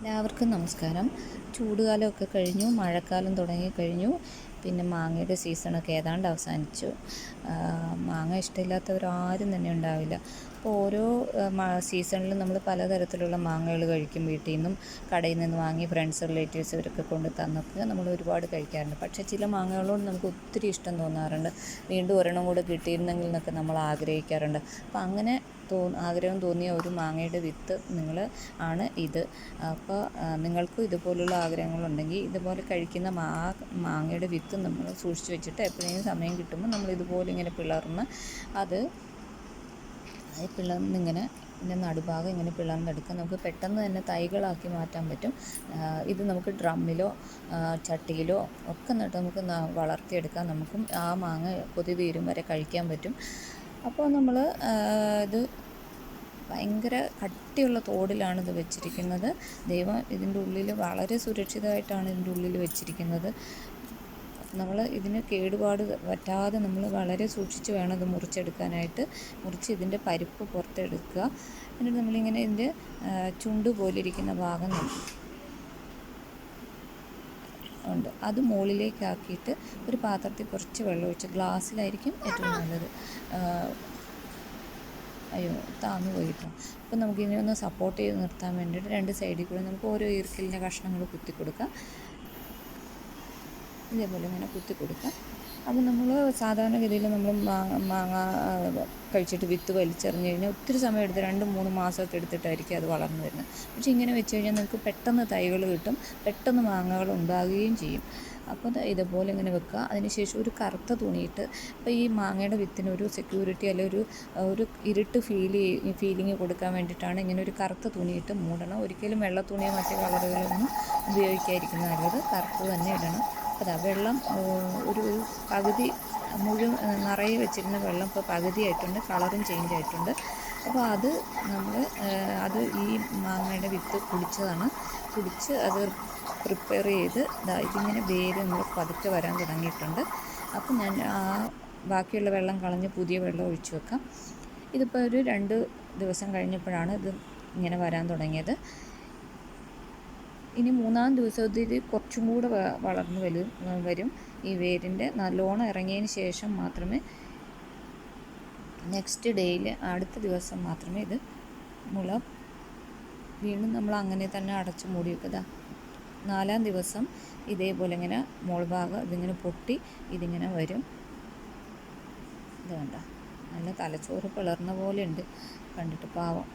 എല്ലാവർക്കും നമസ്കാരം. ചൂടുകാലമൊക്കെ കഴിഞ്ഞു മഴക്കാലം തുടങ്ങി കഴിഞ്ഞു. പിന്നെ മാങ്ങയുടെ സീസണൊക്കെ ഏതാണ്ട് അവസാനിച്ചു. മാങ്ങ ഇഷ്ടമില്ലാത്തവരാരും തന്നെ ഉണ്ടാവില്ല. അപ്പോൾ ഓരോ സീസണിലും നമ്മൾ പലതരത്തിലുള്ള മാങ്ങകൾ കഴിക്കും. വീട്ടിൽ നിന്നും കടയിൽ നിന്ന് വാങ്ങി ഫ്രണ്ട്സ് റിലേറ്റീവ്സ് ഇവരൊക്കെ കൊണ്ട് തന്നൊക്കെ നമ്മൾ ഒരുപാട് കഴിക്കാറുണ്ട്. പക്ഷേ ചില മാങ്ങകളോട് നമുക്ക് ഒത്തിരി ഇഷ്ടം തോന്നാറുണ്ട്. വീണ്ടും ഒരെണ്ണം കൂടെ കിട്ടിയിരുന്നെങ്കിൽ എന്നൊക്കെ നമ്മൾ ആഗ്രഹിക്കാറുണ്ട്. അപ്പോൾ അങ്ങനെ തോ ആഗ്രഹം തോന്നിയ ഒരു മാങ്ങയുടെ വിത്ത് നിങ്ങൾ ആണ് ഇത്. അപ്പോൾ നിങ്ങൾക്കും ഇതുപോലുള്ള ആഗ്രഹങ്ങളുണ്ടെങ്കിൽ ഇതുപോലെ കഴിക്കുന്ന മാ മാങ്ങയുടെ വിത്ത് നമ്മൾ സൂക്ഷിച്ച് വെച്ചിട്ട് എപ്പോഴെങ്കിലും സമയം കിട്ടുമ്പോൾ നമ്മൾ ഇതുപോലെ ഇങ്ങനെ പിളർന്ന് അത് അത് പിളർന്നിങ്ങനെ ഇതിന്റെ നടുഭാഗം ഇങ്ങനെ പിളർന്നെടുക്കുക. നമുക്ക് പെട്ടെന്ന് തന്നെ തൈകളാക്കി മാറ്റാൻ പറ്റും. ഇത് നമുക്ക് ഡ്രമ്മിലോ ചട്ടിയിലോ ഒക്കെ നട്ട് നമുക്ക് വളർത്തിയെടുക്കാം നമുക്കും ആ മാങ്ങ കൊതി തീരും വരെ കഴിക്കാൻ പറ്റും. അപ്പോൾ നമ്മൾ ഇത് ഭയങ്കര കട്ടിയുള്ള തോടിലാണ് ഇത് വെച്ചിരിക്കുന്നത്. ദൈവം ഇതിന്റെ ഉള്ളിൽ വളരെ സുരക്ഷിതമായിട്ടാണ് ഇതിന്റെ ഉള്ളിൽ വെച്ചിരിക്കുന്നത്. നമ്മൾ ഇതിന് കേടുപാട് പറ്റാതെ നമ്മൾ വളരെ സൂക്ഷിച്ച് വേണം ഇത് മുറിച്ചെടുക്കാനായിട്ട്. മുറിച്ച് ഇതിന്റെ പരിപ്പ് പുറത്തെടുക്കുക. എന്നിട്ട് നമ്മളിങ്ങനെ ഇതിന്റെ ചുണ്ട് പോലിരിക്കുന്ന ഭാഗം ഉണ്ട്. അത് മുകളിലേക്കാക്കിയിട്ട് ഒരു പാത്രത്തിൽ കുറച്ച് വെള്ളം ഒഴിച്ച് ഗ്ലാസ്സിലായിരിക്കും ഏറ്റവും നല്ലത്. അയ്യോ താന്നു പോയിട്ടോ അപ്പോൾ നമുക്കിതിനെ ഒന്ന് സപ്പോർട്ട് ചെയ്ത് നിർത്താൻ വേണ്ടിയിട്ട് രണ്ട് സൈഡിൽ കൂടെ നമുക്ക് ഓരോ ഈർക്കലിന്റെ കഷ്ണങ്ങൾ കുത്തി കൊടുക്കാം ഇതേപോലെ ഇങ്ങനെ കുത്തി കൊടുക്കാം. അപ്പോൾ നമ്മൾ സാധാരണഗതിയിൽ നമ്മൾ മാങ്ങ കഴിച്ചിട്ട് വിത്ത് വലിച്ചെറിഞ്ഞ് കഴിഞ്ഞാൽ ഒത്തിരി സമയം എടുത്ത് രണ്ട് മൂന്ന് മാസമൊക്കെ എടുത്തിട്ടായിരിക്കും അത് വളർന്നു വരുന്നത്. പക്ഷേ ഇങ്ങനെ വെച്ച് കഴിഞ്ഞാൽ നമുക്ക് പെട്ടെന്ന് തൈകൾ കിട്ടും പെട്ടെന്ന് മാങ്ങകൾ ഉണ്ടാകുകയും ചെയ്യും. അപ്പോൾ ഇതേപോലെ ഇങ്ങനെ വെക്കുക. അതിനുശേഷം ഒരു കറുത്ത തുണിയിട്ട് അപ്പോൾ ഈ മാങ്ങയുടെ വിത്തിന് ഒരു സെക്യൂരിറ്റി അല്ലെങ്കിൽ ഒരു ഒരു ഇരുട്ട് ഫീൽ ഫീലിംഗ് കൊടുക്കാൻ വേണ്ടിയിട്ടാണ് ഇങ്ങനെ ഒരു കറുത്ത തുണിയിട്ട് മൂടണം. ഒരിക്കലും വെള്ള തുണിയോ മറ്റു കളറുകളൊന്നും ഉപയോഗിക്കാതിരിക്കുന്നത് നല്ലത് കറുത്ത് തന്നെ ഇടണം. അതാ വെള്ളം ഒരു പകുതി മുഴുവൻ നിറയെ വെച്ചിരുന്ന വെള്ളം ഇപ്പോൾ പകുതിയായിട്ടുണ്ട് കളറും ചേഞ്ച് ആയിട്ടുണ്ട് അപ്പോൾ അത് നമ്മൾ അത് ഈ മാങ്ങയുടെ വിത്ത് കുടിച്ചതാണ് കുടിച്ച് അത് പ്രിപ്പയർ ചെയ്ത് ഇതിങ്ങനെ വേര് നമ്മൾ പതുക്കെ വരാൻ തുടങ്ങിയിട്ടുണ്ട്. അപ്പോൾ ഞാൻ ആ ബാക്കിയുള്ള വെള്ളം കളഞ്ഞ് പുതിയ വെള്ളം ഒഴിച്ചു വെക്കാം. ഇതിപ്പോൾ ഒരു രണ്ട് ദിവസം കഴിഞ്ഞപ്പോഴാണ് ഇത് ഇങ്ങനെ വരാൻ തുടങ്ങിയത്. ഇനി മൂന്നാം ദിവസത്തിൽ കുറച്ചും കൂടെ വളർന്നു വരും വരും. ഈ വേരിന്റെ നല്ലോണം ഇറങ്ങിയതിന് ശേഷം മാത്രമേ നെക്സ്റ്റ് ഡേയിൽ അടുത്ത ദിവസം മാത്രമേ ഇത് മുള വീണ്ടും നമ്മൾ അങ്ങനെ തന്നെ അടച്ചു മൂടി വെക്കുക നാലാം ദിവസം ഇതേപോലെ ഇങ്ങനെ മോൾ ഭാഗം ഇതിങ്ങനെ പൊട്ടി ഇതിങ്ങനെ വരും. ഇത് കണ്ട? നല്ല തലച്ചോറ് പിളർന്ന പോലെ ഉണ്ട് കണ്ടിട്ട് പാവം.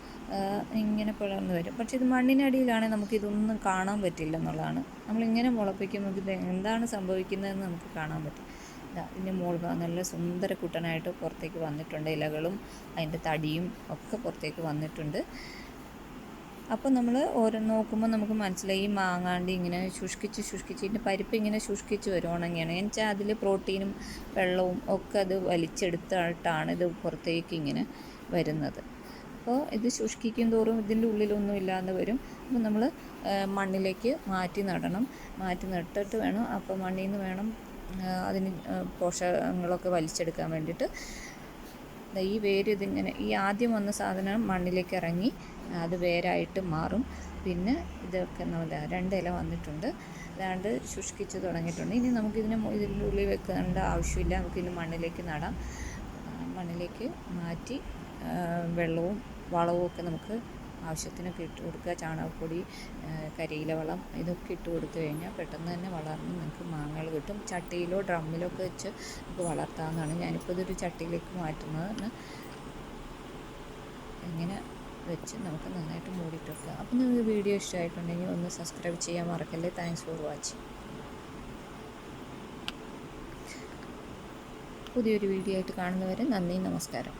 ഇങ്ങനെ പിളർന്ന് വരും. പക്ഷേ ഇത് മണ്ണിനടിയിലാണെങ്കിൽ നമുക്കിതൊന്നും കാണാൻ പറ്റില്ല എന്നുള്ളതാണ്. നമ്മളിങ്ങനെ മുളപ്പിക്കുമ്പോൾ ഇത് എന്താണ് സംഭവിക്കുന്നതെന്ന് നമുക്ക് കാണാൻ പറ്റും. ഇതാ ഇതിന്റെ ഭാഗം നല്ല സുന്ദര കുട്ടനായിട്ട് പുറത്തേക്ക് വന്നിട്ടുണ്ട്. ഇലകളും അതിന്റെ തടിയും ഒക്കെ പുറത്തേക്ക് വന്നിട്ടുണ്ട്. അപ്പോൾ നമ്മൾ ഓരോ നോക്കുമ്പോൾ നമുക്ക് മനസ്സിലായി ഈ മാങ്ങാണ്ട് ഇങ്ങനെ ശുഷ്കിച്ച് ശുഷ്കിച്ച് ഇതിന്റെ പരിപ്പ് ഇങ്ങനെ ശുഷ്കിച്ച് വരും ഉണങ്ങിയാണ്. എന്ന് വെച്ചാൽ അതിൽ പ്രോട്ടീനും വെള്ളവും ഒക്കെ അത് വലിച്ചെടുത്തിട്ടാണ് ഇത് പുറത്തേക്ക് ഇങ്ങനെ വരുന്നത്. അപ്പോൾ ഇത് ശുഷ്കിക്കും തോറും ഇതിന്റെ ഉള്ളിലൊന്നും ഇല്ലാതെ വരും. അപ്പോൾ നമ്മൾ മണ്ണിലേക്ക് മാറ്റി നടണം. മാറ്റി നട്ടിട്ട് വേണം. അപ്പോൾ മണ്ണിൽ നിന്ന് വേണം അതിന് പോഷകങ്ങളൊക്കെ വലിച്ചെടുക്കാൻ വേണ്ടിയിട്ട്. ഈ വേര് ഇതിങ്ങനെ ഈ ആദ്യം വന്ന സാധനം മണ്ണിലേക്ക് ഇറങ്ങി അത് വേരായിട്ട് മാറും. പിന്നെ ഇതൊക്കെ നമ്മുടെ രണ്ട് ഇല വന്നിട്ടുണ്ട്. അതാണ്ട് ശുഷ്കിച്ച് തുടങ്ങിയിട്ടുണ്ട്. ഇനി നമുക്കിതിനെ ഇതിന്റെ ഉള്ളിൽ വെക്കേണ്ട ആവശ്യമില്ല. നമുക്കിത് മണ്ണിലേക്ക് നടാം. മണ്ണിലേക്ക് മാറ്റി വെള്ളവും വളവും ഒക്കെ നമുക്ക് ആവശ്യത്തിനൊക്കെ ഇട്ട് കൊടുക്കുക. ചാണകപ്പൊടി കരിയില വളം ഇതൊക്കെ ഇട്ട് കൊടുത്തു കഴിഞ്ഞാൽ പെട്ടെന്ന് തന്നെ വളർന്ന് നിങ്ങൾക്ക് മാങ്ങകൾ കിട്ടും. ചട്ടിയിലോ ഡ്രമ്മിലോ ഒക്കെ വെച്ച് നമുക്ക് വളർത്താവുന്നതാണ്. ഞാനിപ്പോൾ ഇതൊരു ചട്ടിയിലേക്ക് മാറ്റുന്നതാണ് ഇങ്ങനെ വെച്ച് നമുക്ക് നന്നായിട്ട് മൂടിയിട്ട് വെക്കുക അപ്പോൾ നിങ്ങൾക്ക് വീഡിയോ ഇഷ്ടമായിട്ടുണ്ടെങ്കിൽ ഒന്ന് സബ്സ്ക്രൈബ് ചെയ്യാൻ മറക്കല്ലേ. താങ്ക്സ് ഫോർ വാച്ചിങ് പുതിയൊരു വീഡിയോ ആയിട്ട് കാണുന്നവരെ നന്ദി നമസ്കാരം.